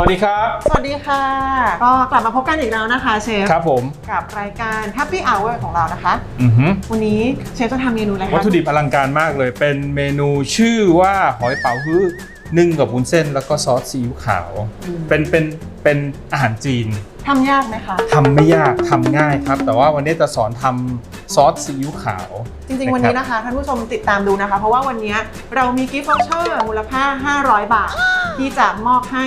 สวัสดีครับ สวัสดีค่ะ ก็กลับมาพบกันอีกแล้วนะคะเชฟ ครับผม กับรายการ Happy Hour ของเรานะคะ อือหือวันนี้เชฟจะทำเมนูอะไรคะวัตถุดิบอลังการมากเลย เป็นเมนูชื่อว่าหอยเป๋าฮื้อนึ่งกับวุ้นเส้นแล้วก็ซอสซีอิ๊วขาวอืมเป็นเป็นเป็นอาหารจีนทำยากไหมคะทำไม่ยากทำง่ายครับ แต่ว่าวันนี้จะสอนทำซอสซีอิ๊วขาว จริงๆ วันนี้นะคะท่านผู้ชมติดตามดูนะคะ เพราะว่าวันนี้เรามีกิฟต์วอเชอร์มูลค่า 500 บาท ที่จะมอบให้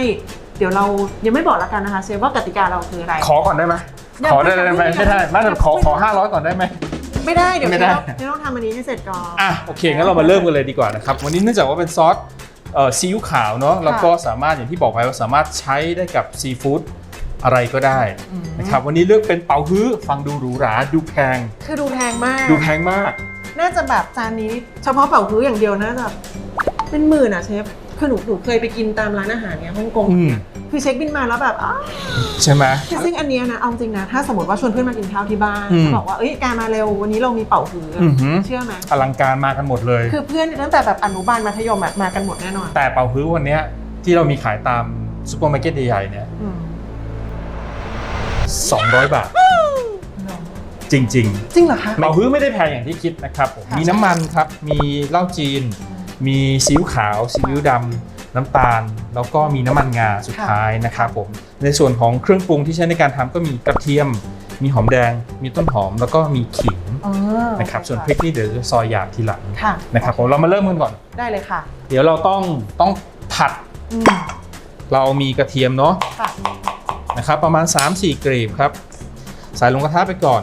เดี๋ยวเรายังไม่บอกแล้วกันนะคะเชฟว่ากติกาเราคืออะไร ขอก่อนได้ไหมอย่าขอได้ไหมอย่าไม่ได้ไม่ได้ขอขอห้าร้อยก่อนได้ไหมไม่ได้เดี๋ยวไม่เชได้ฟเชฟต้องทำอันนี้ให้เสร็จก่อนอะโอเคงั้นเรามาเริ่มกันเลยดีกว่านะครับวันนี้เนื่องจากว่าเป็นซอสเอ่อซีอิ๊วขาวเนาะแล้วก็สามารถอย่างที่บอกไปว่าสามารถใช้ได้กับซีฟู้ดอะไรก็ได้อืมนะครับวันนี้เลือกเป็นเป๋าฮื้อฟังดูหรูหราดูแพง คือดูแพงมาก ดูแพงมาก น่าจะแบบจานนี้เฉพาะเป่าฮื้ออย่างเดียวน่าจะเป็นหมื่นอะเชฟ คือหนูหนูเคยไปกินตามร้านอาหารเนี่ยฮ่องกงอืม คือเช็คบินมาแล้วแบบอ้าวใช่ไหมซึ่งอันเนี้ยนะเอาจริงนะถ้าสมมติว่าชวนเพื่อนมากินข้าวที่บ้านอืมเขาบอกว่าเอ้ยการมาเร็ววันนี้เรามีเป่าฮื้อออือหือ เชื่อไหมอลังการมากันหมดเลย คือเพื่อนตั้งแต่แบบอนุบาลมัธยมอะมากันหมดแน่นอนแต่เป๋าฮื้อวันเนี้ยที่เรามีขายตามซูเปอร์มาร์เก็ตใหญ่ๆเนี่ยอืม200 บาท จริงจริงเหรอคะๆเป๋าฮื้อไม่ได้แพงอย่างที่คิดนะครับผม ค่ะ มีน้ำมันครับ มีเหล้าจีน มีซีอิ๊วขาวซีอิ๊วดำน้ำตาล แล้วก็มีน้ำมันงาสุดท้ายนะครับผมในส่วนของเครื่องปรุงที่ใช้ในการทำก็มีกระเทียม มีหอมแดง มีต้นหอมแล้วก็มีขิงอ๋อนะครับส่วนพริกนี่เดี๋ยวจะซอยหยาบทีหลังค่ะนะครับผมเรามาเริ่มกันก่อนได้เลยค่ะ เดี๋ยวเราต้องต้องผัดอืมเรามีกระเทียมเนาะค่ะนะครับประมาณ 3-4กรีบครับ ใส่ลงกระทะไปก่อน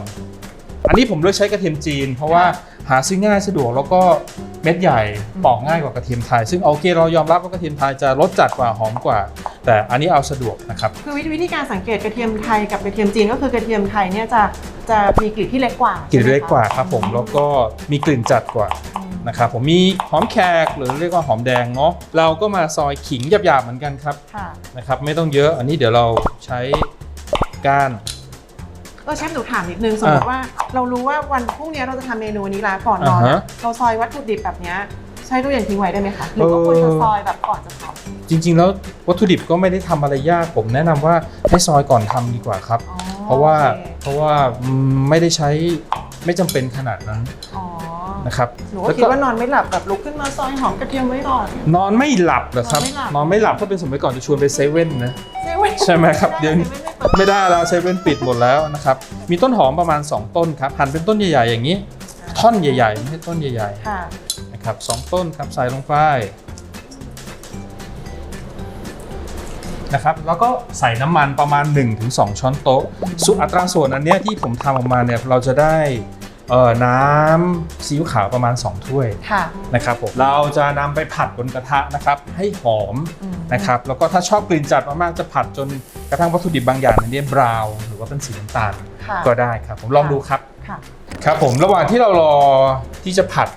อันนี้ผมเลือกใช้กระเทียมจีน เพราะว่า หาซื้อง่ายสะดวกแล้วก็เม็ดใหญ่ปอกง่ายกว่ากระเทียมไทย ซึ่งโอเคเรายอมรับว่ากระเทียมไทยจะรสจัดกว่าหอมกว่า แต่อันนี้เอาสะดวกนะครับคือวิธีวิธีการสังเกตกระเทียมไทยกับกระเทียมจีนก็คือกระเทียมไทยเนี่ยจะจะมีกลิ่นที่เล็กกว่ากลิ่นเล็กกว่าครับผมอืแล้วก็มีกลิ่นจัดกว่าอืมนะครับผมมีหอมแขกหรือเรียกว่าหอมแดงเนาะเราก็มาซอยขิงหยาบๆเหมือนกันครับค่ะนะครับ ไม่ต้องเยอะอันนี้เดี๋ยวเราใช้ก้านเออเชฟหนูถามนิดนึงสมมติว่าเรารู้ว่าวันพรุ่งนี้เราจะทำเมนูนี้ละก่อนนอนอ่าอะฮะ เราซอยวัตถุดิบแบบเนี้ยใช้ตู้เย็นทิ้งไว้ได้ไหมคะหรือว่าควรจะซอยแบบก่อนจะทำจริง ๆ แล้ววัตถุดิบก็ไม่ได้ทำอะไรยาก ผมแนะนำว่าให้ซอยก่อนทำดีกว่าครับ อ๋อเพราะว่าโอเคเพราะว่าอืมไม่ได้ใช้ไม่จำเป็นขนาดนั้น อ๋อ นะครับหนูก็คิดว่านอนไม่หลับแบบลุกขึ้นมาซอยหอมกระเทียมไว้ก่อน นอนไม่หลับเหรอครับ นอนไม่หลับนอนไม่หลับถ้าเป็นสมัยก่อนจะชวนไปเซเว่นนะเซเว่นใช่ไหมครับเดี๋ยวไม่ได้เปิดไม่ได้แล้วเซเว่นปิดหมดแล้วนะครับ มีต้นหอมประมาณ 2 ต้นครับหั่นเป็นต้นใหญ่ๆอย่างนี้ ท่อนใหญ่ๆไม่ใช่ต้นใหญ่ค่ะๆนะครับสองต้นครับใส่ลงไปนะครับแล้วก็ใส่น้ำมันประมาณ 1-2 ช้อนโต๊ะส่วนอัตราส่วนอันเนี้ยที่ผมทำออกมาเนี่ยเราจะได้ เอ่อน้ำซีอิ๊วขาวประมาณ 2 ถ้วยค่ะ นะครับผมเราจะนำไปผัดบนกระทะนะครับ ให้หอมอืม นะครับ แล้วก็ถ้าชอบกลิ่นจัดมากๆจะผัดจนกระทั่งวัตถุดิบบางอย่างในนี้บราวน์หรือว่าเป็นสีน้ำตาลค่ะก็ได้ครับ ผมลองดูครับ ค่ะ ครับผมระหว่างที่เรารอที่จะผัด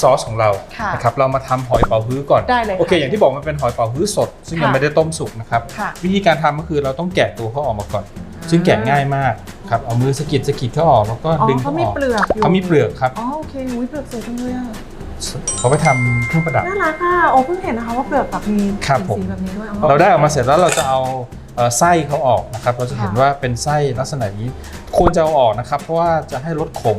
ซอสของเราค่ะนะครับเรามาทำหอยเป๋าฮื้อก่อนได้เลยโอเคค่ะอย่างที่บอกมันเป็นหอยเป๋าฮื้อสด ซึ่งยังค่ะไม่ได้ต้มสุกนะครับ ค่ะ วิธีการทำก็คือเราต้องแกะตัวเขาออกมาก่อน ซึ่งแกะง่ายมากครับเอามือสะกิดสะกิดเขาออกแล้วก็อ๋อดึงเขาเขามีออกเปลือกอยู่เขามีเปลือกครับอ๋อโอเคอุ้ยเปลือกสวยจังเลยอะเขาไปทำเครื่องประดับ น่ารักอะโอ้เพิ่งเห็นนะคะว่าเปลือกแบบมีครับผม สีแบบนี้ด้วยอ๋อ เราได้ออกมาเสร็จแล้วเราจะเอาเอ่อไส้เขาออกนะครับ เราจะเห็นค่ะ ว่าเป็นไส้ลักษณะนี้ควรจะเอาออกนะครับ เพราะว่าจะให้ลดขม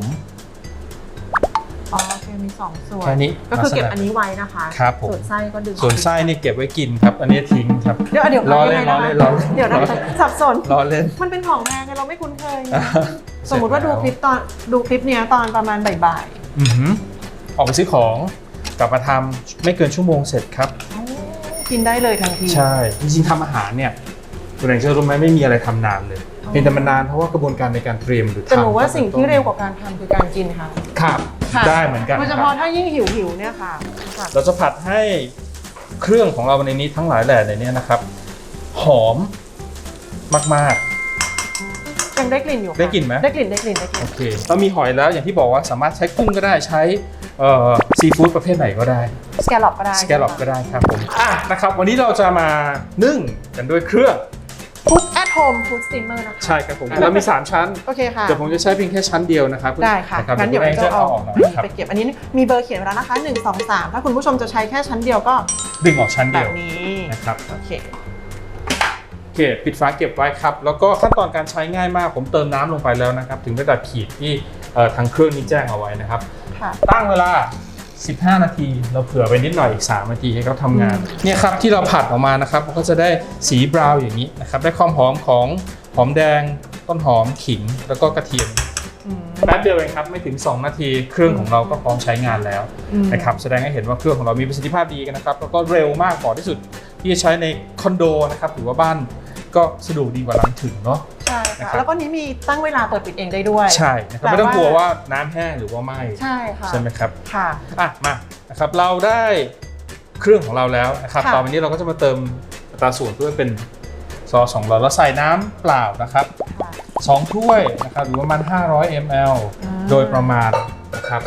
อ๋อโอเคมีสองส่วนแค่นี้ก็คือเก็บลักษณะอันนี้ไว้นะคะครับผมส่วนไส้ก็ดึงออกส่วนไส้นี่เก็บไว้กินครับ อันนี้ทิ้งครับเดี๋ยวเดี๋ยวล้อเล่นยังไงะล้อเล่นล้อเล่นเดี๋ยวนะล้อเล่นสับสนล้อเล่นมันเป็นของแพงไงเราไม่คุ้นเคยไงอ่าสมมติว่าดูคลิปตอนดูคลิปเนี้ยตอนประมาณบ่ายอือหือออกไปซื้อของกลับมาทำไม่เกินชั่วโมงเสร็จครับๆอ๋อกินได้เลยทันที ใช่ จริงๆทำอาหารเนี่ยคุณแองเชื่อรู้ไหมไม่มีอะไรทำนานเลยอ๋อเพียงแต่มันนานเพราะว่ากระบวนการในการเตรียมหรือทำแต่หนูว่าสิ่งที่เร็วกว่าการทำคือการกินค่ะครับ ค่ะได้เหมือนกันโดยเฉคพาะรับถ้ายิ่งหิวหิวๆเนี่ยค่ะค่ะ เราจะผัดให้เครื่องของเราในนี้ทั้งหลายแหล่ในนี้นะครับ หอมมาก ยังได้กลิ่นอยู่ค่ะได้กลิ่นไหม ได้กลิ่นได้กลิ่นได้กๆ ลิ่โอนเค เรามีหอยแล้วอย่างที่บอกว่าสามารถใช้กุ้งก็ได้ใช้ซีฟู้ดประเภทไหนก็ได้ สแกลลอปก็ได้สแกลลอปก็ได้ครับผม อะนะครับ วันนี้เราจะมานึ่งกันด้วยเครื่องฟู้ดแอทโฮ มฟู้ดสตีมเมอร์นะคะใช่ครับผมเรามี 3 ชั้น โอเคค่ะ เดี๋ยวผมจะใช้เพียงแค่ชั้นเดียวนะครับได้ค่ะนรับงั้นเดี๋ยวคุณแองจะจะเอาเอาออกหน่อยอันนี้นะครับไปเก็บอันนี้มีเบอร์เขียนไว้แล้วนะคะ 1 2 3 ถ้าคุณผู้ชมจะใช้แค่ชั้นเดียวก็ดึงออกชั้นแบเดียวบนี้นะครับโอเคเคปิดฝาเก็บไว้ครับ แล้วก็ขั้นตอนการใช้ง่ายมาก ผมเติมน้ำลงไปแล้วนะครับ ถึงระดับขีดที่เอ่อทางเครื่องนี้แจ้งเอาไว้นะครับค่ะตั้งเวลา 15 นาที เราเผื่อไปนิดหน่อยอีก3นาทีให้เขาทำงานเนี่ยครับที่เราผัดออกมานะครับก็จะได้สีบราวน์อย่างนี้นะครับได้ความหอมของหอมแดงต้นหอมขิงแล้วก็กระเทียมอืมแป๊บเดียวเองครับไม่ถึง 2 นาทีเครื่องของเราก็พร้อมใช้งานแล้วอืมนะครับแสดงให้เห็นว่าเครื่องของเรามีประสิทธิภาพดีกันนะครับแล้วก็เร็วมากเหมาะที่สุดที่จะใช้ในคอนโดนะครับหรือว่าบ้าน ก็สะดวกดีกว่าหลังถึงเนาะ ใช่นะครัค่ะบ แล้วก็นี้มีตั้งเวลาเปิดปิดเองได้ด้วย ใช่นะครับแปลว่าไม่ต้องกลัวว่าน้ำแห้งหรือว่าไหม้ใช่ค่ะใช่ไหมครับ ค่ะ อะมานะครับเราได้เครื่องของเราแล้วนะครับค่ะ ต่อไปนี้เราก็จะมาเติมอัตราส่วนเพื่อเป็นซอสของเราเราใส่น้ำเปล่านะครับค่ะสองถ้วยนะครับหรือประมาณ500 ml อ่าโดยประมาณนะครับ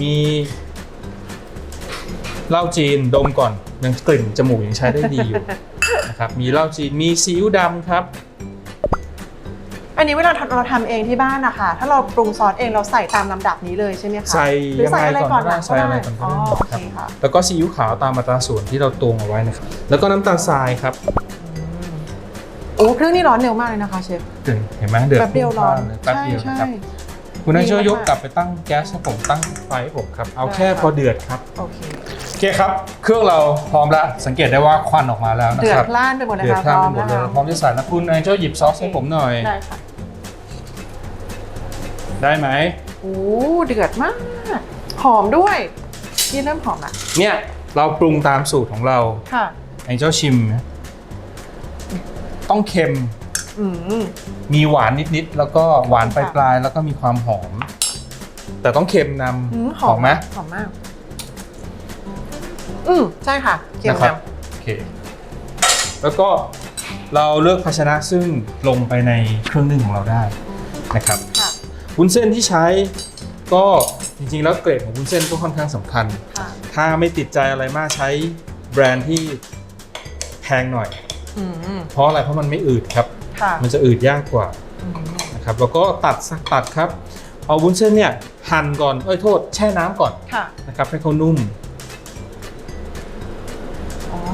มีเหล้าจีนดมก่อนยังกลิ่นจมูกยังใช้ได้ดีอยู่ นะครับมีเหล้าจีนมีซีอิ๊วดำครับ อันนี้เวลาเราทำเองที่บ้านนะคะถ้าเราปรุงซอสเองเราใส่ตามลำดับนี้เลยใช่ไหมคะใส่หรือยังใส่ไงอะไรก่อนก่อนก็ได้หลังใส่อะไรก่อนก็อ๋อได้โอคเครับค่ะแล้วก็ซีอิ๊วขาวตามอัตราส่วนที่เราตวงเอาไว้นะครับแล้วก็น้ำตาลทรายครับโอ้เครื่องนี้ร้อนเร็วมากเลยนะคะเชฟเห็นเห็นไหมเดือดแป๊บเดียวร้อนพุ่งพล่านเลยแป๊บเดียวใช่นะครับใช่คุณนายช่วยดีมากยกกลับไปตั้งแก๊สให้ผมตั้งไฟให้ผมครับเอาได้แค่ค่ะพอเดือดครับ โอเค โอเคครับ เครื่องเราพร้อมแล้ว สังเกตได้ว่าควันออกมาแล้วนะเดือคดรับพล่านไปหมดเลยเดือดค่ะข้ามไปหมดเลยแล้วพร้อมจะใส่แล้วคุณนายช่วยหยิบซอสให้ผมหน่อย ได้ค่ะได้ไหม โอ้เดือดมาก หอมด้วยนี่เริ่มหอมละเนี่ยเราปรุงตามสูตรของเราค่ะ ไอ้เจ้าชิมต้องเค็ม อืม มีหวานนิดๆ แล้วก็หวานปค่ะลายๆ แล้วก็มีความหอม แต่ต้องเค็มนอืมำหอมไหมหอมมาก อืมใช่ค่ะเค็มนะครับนโอเค แล้วก็เราเลือกภาชนะซึ่งลงไปในเครื่องนึ่งของเราได้นะครับำค่ะวุ้นเส้นที่ใช้ก็จริงๆ แล้วเกรดของวุ้นเส้นก็ค่อนข้างสำคัญ ค่ะถ้าไม่ติดใจอะไรมากใช้แบรนด์ที่แพงหน่อย อืมเพราะอะไรเพราะมันไม่อืดครับ ค่ะมันจะอืดยากกว่าอืมนะครับแล้วก็ตัดสักตัดครับ เอาวุ้นเส้นเนี่ยหั่นก่อนเอ้ยโทษแช่น้ำก่อนค่ะนะครับให้เขานุ่มอ๋อ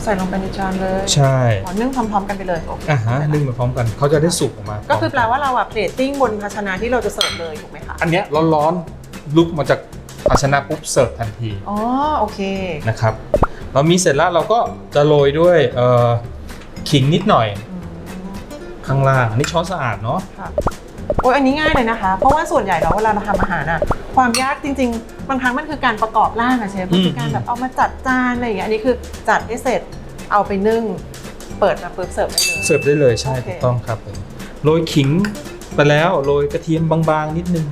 ใส่ลงไปในจานเลยใช่อ๋อนึ่งพร้อมๆกันไปเลยโอเคอะฮะนึ่งมาพร้อมกันเขาจะได้สุกออกมา ก็คือแปลว่าเราอะเพลตติ้งบนภาชนะที่เราจะเสิร์ฟเลยถูกไหมคะอันเนี้ยร้อนๆลุกมาจากภาชนะปุ๊บเสิร์ฟทันทีอ๋อโอเคนะครับเรามีเสร็จแล้วเราก็จะโรยด้วยเอ่อขิงนิดหน่อยอืมข้างล่างอันนี้ช้อนสะอาดเนาะค่ะ โอ้ยอันนี้ง่ายเลยนะคะ เพราะว่าส่วนใหญ่แล้วเวลาเราทำอาหารอะความยากจริง ๆ บางครั้งมันคือการประกอบร่างอะเชฟมันคือการแบบเอามาจัดจานอะไรอย่างเงี้ยอันนี้คือจัดให้เสร็จเอาไปนึ่ง เปิดมาปุ๊บเสิร์ฟได้เลย เสิร์ฟได้เลยใช่โอเค ถูกต้องครับผมโรยขิงไปแล้วโรยกระเทียมบางๆนิดนึง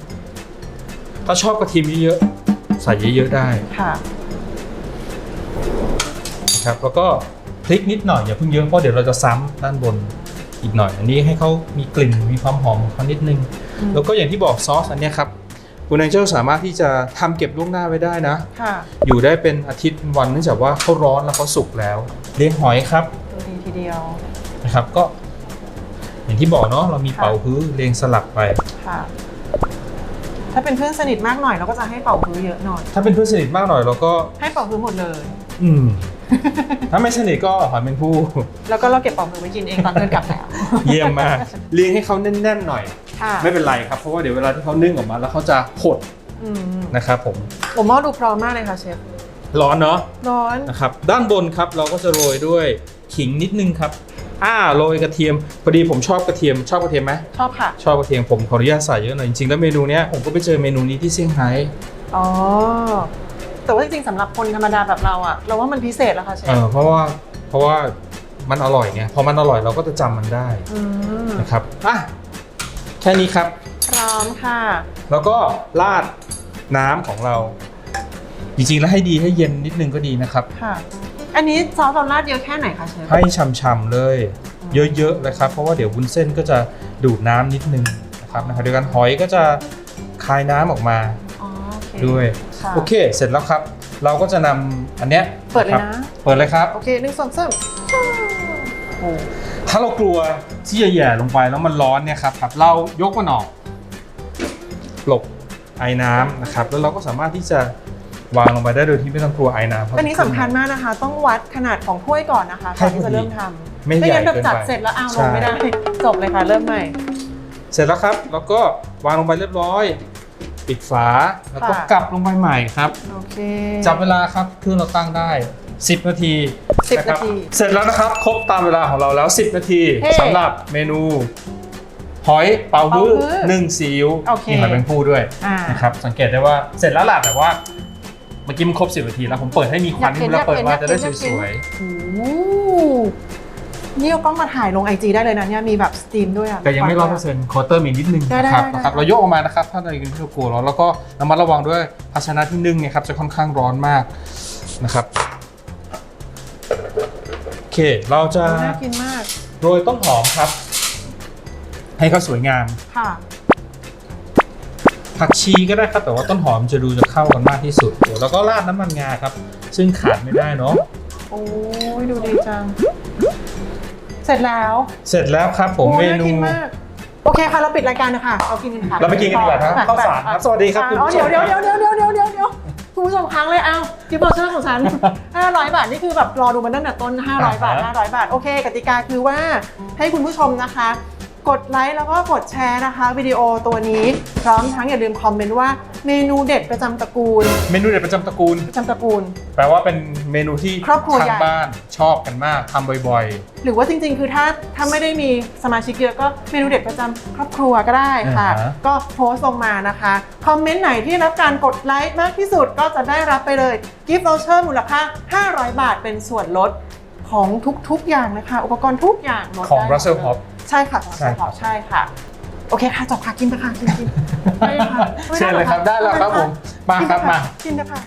ถ้าชอบกระเทียมเยอะๆใส่เยอะๆได้ค่ะ นะครับแล้วก็พริกนิดหน่อยอย่าเพิ่งเยอะเพราะเดี๋ยวเราจะซ้ำด้านบน อีกหน่อย อันนี้ให้เขามีกลิ่นมีความหอมของเขานิดนึงอืมแล้วก็อย่างที่บอกซอสอันเนี้ยครับคุณแองเจิลสามารถที่จะทำเก็บล่วงหน้าไว้ได้นะค่ะอยู่ได้เป็นอาทิตย์เป็นวันเนื่องจากว่าเขาร้อนแล้วเขาสุกแล้วเลี้ยงหอยครับดูดีทีเดียวนะครับก็ อย่างที่บอกเนาะเรามีเป่าฮื้อเรียงสลับไปค่ะถ้าเป็นเพื่อนสนิทมากหน่อยเราก็จะให้เป่าฮื้อเยอะหน่อย ถ้าเป็นเพื่อนสนิทมากหน่อยเราก็ให้เป่าฮื้อหมดเลย อืม ถ้าไม่สนิทก็หอยเป็นผู้ แล้วก็เราเก็บเป่าฮื้อไว้กินเองตอนเดินกลับแล้วเยี่ยมมากเรียงให้เขาแน่นๆหน่อย ค่ะไม่เป็นไรครับ เพราะว่าเดี๋ยวเวลาที่เขานึ่งออกมาแล้วเขาจะหดอืมนะครับผมผมว่าดูพร้อมมากเลยค่ะเชฟร้อนเนาะร้อนนะครับด้านบนครับเราก็จะโรยด้วยขิงนิดนึงครับอ่าโรยกระเทียมพอดีผมชอบกระเทียมชอบกระเทียมไหมชอบค่ะชอบกระเทียมผมขออนุญาตใส่เยอะหน่อยจริงๆแล้วเมนูเนี้ยผมก็ไปเจอเมนูนี้ที่เซี่ยงไฮ้อ๋อ แต่ว่าจริงๆสำหรับคนธรรมดาแบบเราอะเราว่ามันพิเศษแล้วค่ะเชเอฟอเพราะว่าเพราะว่ามันอร่อยไงพอมันอร่อยเราก็จะจำมันได้อืมนะครับอะแค่นี้ครับ พร้อมค่ะ แล้วก็ราดน้ำของเรา จริงๆแล้วให้ดีให้เย็นนิดนึงก็ดีนะครับ ค่ะ อันนี้ซอสเราราดเยอะแค่ไหนคะเชฟให้ฉ่ำๆเลย เยอะๆเลยครับเพราะว่าเดี๋ยววุ้นเส้นก็จะดูดน้ำนิดนึงนะครับนะครับเดียวกันหอยก็จะคายน้ำออกมาอ๋อโอเคด้วย ค่ะโอเค เสร็จแล้วครับ เราก็จะนำอันเนี้ยเปิดเลยครับนะ เปิดเลยครับ โอเคหนึ่งสองสามโอ้ถ้าเรากลัวที่จะแหย่ลงไปแล้วมันร้อนเนี่ยครับครับ เรายกมันออกหลบไอ้น้ำนะครับ แล้วเราก็สามารถที่จะวางลงไปได้โดยที่ไม่ต้องกลัวไอ้น้ำเข้าอันนี้สำคัญมากนะคะ ต้องวัดขนาดของถ้วยก่อนนะคะก่อนที่จะเริ่มทำไม่ไม่ใหญ่งั้นแบบเกินจัดไปเสร็จแล้วเอาลใช่ งไม่ได้จบเลยค่ะ เริ่มใหม่ เสร็จแล้วครับ แล้วก็วางลงไปเรียบร้อย ปิดฝาแล้วก็ค่ะกลับลงไปใหม่ครับโอเคจับเวลาครับเครื่องเราตั้งได้ 10 นาทีสิบะครับนาทีเสร็จแล้วนะครับครบตามเวลาของเราแล้ว 10 นาทีเฮ้สำหรับเมนูหอยเป่าฮื้อเป่าฮื้อหนึ่งซีอิ๊วโอเคมีหอยแมงผู้ด้วยอ่านะครับสังเกตได้ว่าเสร็จแล้วล่ะแต่ว่าเมื่อกี้มันครบ 10 นาทีแล้วผมเปิดให้มีควันอยากเห็นแล้วเปิดมาอยากเห็นจะได้อยากสเห็นวยโอ้โห นี่เอากล้องมาถ่ายลงไอจีได้เลยนะเนี่ยมีแบบสตรีมด้วยอะๆแต่ยังไม่ร้อยเปอร์เซ็นต์โคเตอร์มีนิดนึงได้นะครับได้ได้นะครับเรายกออกมานะครับ ถ้าเรากินที่เรากลัวร้อนแล้วก็ระมัดระวังด้วยภาชนะที่นึ่งเนี่ยครับจะค่อนข้างร้อนมากนะครับโอเคเราจะน่ากินมากโรยต้นหอมครับ ให้เขาสวยงาม ค่ะผักชีก็ได้ครับแต่ว่าต้นหอมจะดูจะเข้ากันมากที่สุดเดี๋ยวแล้วก็ราดน้ำมันงาครับ ซึ่งขาดไม่ได้เนาะโอ้ยดูดีจัง เสร็จแล้วเสร็จแล้วครับผมโอ้เมน่านูกินมากโอเคค่ะเราปิดรายการนะคะเรากินกันค่ะเราไปกินกันดีกว่าครับไปข้าวสารครับสวัสดีครับอะคุณอ๋อผู้ชเดี๋ยมวเดี๋ยวเดี๋ยวเดี๋ยวเดี๋ยวเดี๋ยวเดี๋ยวคุณผู้ชมค้างเลยเอากิฟต์วอเชอร์ของฉัน 500 บาทนี่คือแบบรอดูมันตั้งแต่ต้น 500 บาท 500 บาท โอเค กติกาคือว่าให้คุณผู้ชมนะคะ กดไลค์แล้วก็กดแชร์นะคะวิดีโอตัวนี้พร้อมทั้งอย่าลืมคอมเมนต์ว่า เมนูเด็ดประจำตระกูล เมนูเด็ดประจำตระกูล ประจำตระกูล แปลว่าเป็นเมนูที่ครอบครัวทาใหญ่งบ้านชอบกันมากทำบ่อย หรือว่าจริง ๆ คือถ้าถ้าไม่ได้มีสมาชิกเยอะก็เมนูเด็ดประจำครอบครัวก็ได้ค่ะ อ่าฮะ ก็โพสต์ลงมานะคะ คอมเมนต์ไหนที่ได้รับการกดไลค์มากที่สุดก็จะได้รับไปเลยกิฟต์ o อ c เชอร์มูลค่า 500 บาทเป็นส่วนลดของทุกๆอย่างเลยค่ะอุปกรณ์ทุกอย่างลดๆ ของ ได้ Russell Hop ใช่ค่ะใช่ครับใช่ค่ะ โอเคค่ะจบค่ะกินไปค่ะกินกินได้ค่ะเชิญเลยครับได้แล้วครับผมมาครับมา กินนะคะ